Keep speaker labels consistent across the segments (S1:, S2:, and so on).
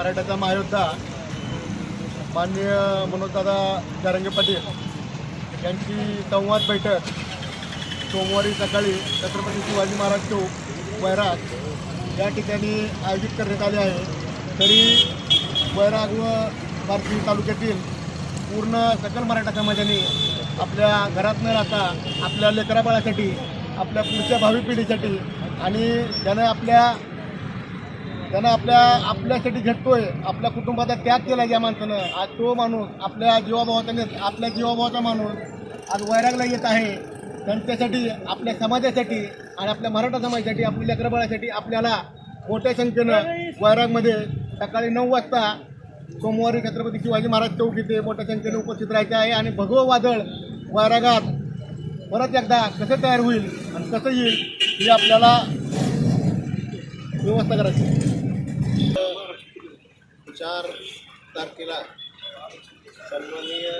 S1: मराठ्याचा महायोद्धा माननीय मनोजदादा जारंगे पाटील यांची संवाद बैठक सोमवारी सकाळी छत्रपती शिवाजी महाराज चौक वैराग या ठिकाणी आयोजित करण्यात आले आहे. तरी वैराग व बार्शी तालुक्यातील पूर्ण सकल मराठा समाजाने आपल्या घरात न राहता आपल्या लेकराबाळासाठी आपल्या पुढच्या भावी पिढीसाठी आणि ज्यानं आपल्या त्यानं आपल्या आपल्यासाठी झटतोय आपल्या कुटुंबाचा त्याग केला ज्या माणसानं. आज तो माणूस आपल्या जीवाभावाचा आपल्या जीवाभावाचा माणूस आज वैरागला येत आहे. त्यांच्यासाठी आपल्या समाजासाठी आणि आपल्या मराठा समाजासाठी आपल्या लेकरबाळासाठी आपल्याला मोठ्या संख्येनं वैरागमध्ये सकाळी नऊ वाजता सोमवारी छत्रपती शिवाजी महाराज चौक इथे मोठ्या संख्येने उपस्थित राहायचे आहे आणि भगवं वादळ वैरागात परत एकदा कसं तयार होईल आणि कसं येईल ही आपल्याला व्यवस्था करायची
S2: चार तारखेला सन्माननीय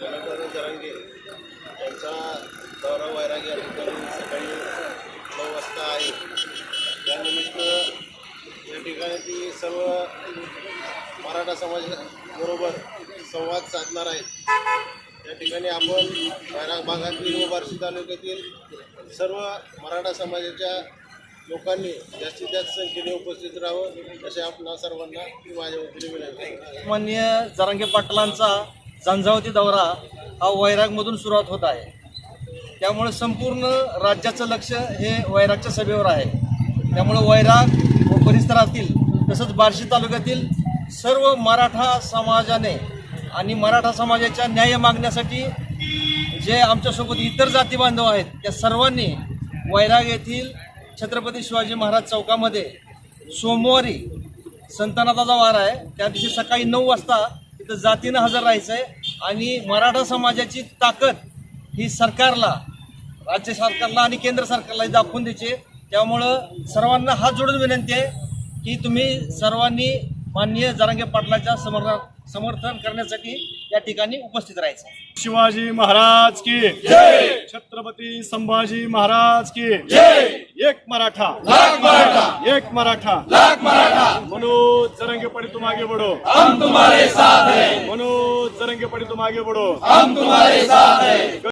S2: मनोहर जरांगे यांचा दौरा वैराग या ठिकाणी सकाळी नऊ वाजता आहे. त्यानिमित्त या ठिकाणी ती सर्व मराठा समाजाबरोबर संवाद साधणार आहेत. या ठिकाणी आपण वैराग भागातील व बार्शी तालुक्यातील सर्व मराठा समाजाच्या लोकांनी जास्तीत जास्त संख्येने उपस्थित राहावं असे आपणा सर्वांना माझ्या वतीने विनंती
S3: माननीय जरांगे पाटलांचा झंझावती दौरा हा वैरागमधून सुरुवात होत आहे. त्यामुळे संपूर्ण राज्याचं लक्ष हे वैरागच्या सभेवर आहे. त्यामुळे वैराग व परिसरातील तसंच बार्शी तालुक्यातील सर्व मराठा समाजाने आणि मराठा समाजाच्या न्याय मागण्यासाठी जे आमच्यासोबत इतर जाती बांधव आहेत त्या सर्वांनी वैराग येथील छत्रपती शिवाजी महाराज चौकामध्ये सोमवारी संतानाचा वार आहे त्या दिवशी सकाळी नऊ वाजता तिथं जातीनं हजर राहायचं आहे आणि मराठा समाजाची ताकद ही सरकारला राज्य सरकारला आणि केंद्र सरकारला दाखवून द्यायची आहे. त्यामुळं सर्वांना हात जोडून विनंती आहे की तुम्ही सर्वांनी माननीय जरांगे पाटलाच्या समर्थनात समर्थन करण्यासाठी या ठिकाणी उपस्थित राहायचं.
S4: शिवाजी महाराज की जय! छत्रपती संभाजी महाराज की जय! एक मराठा लाख मराठा एक मराठा लाख मराठा. मनोज जरंगे पड़ी तुम आगे बढ़ो हम तुम्हारे साथ हैं. मनोज जरंगे पड़ी तुम आगे बढ़ो हम तुम्हारे साथ हैं.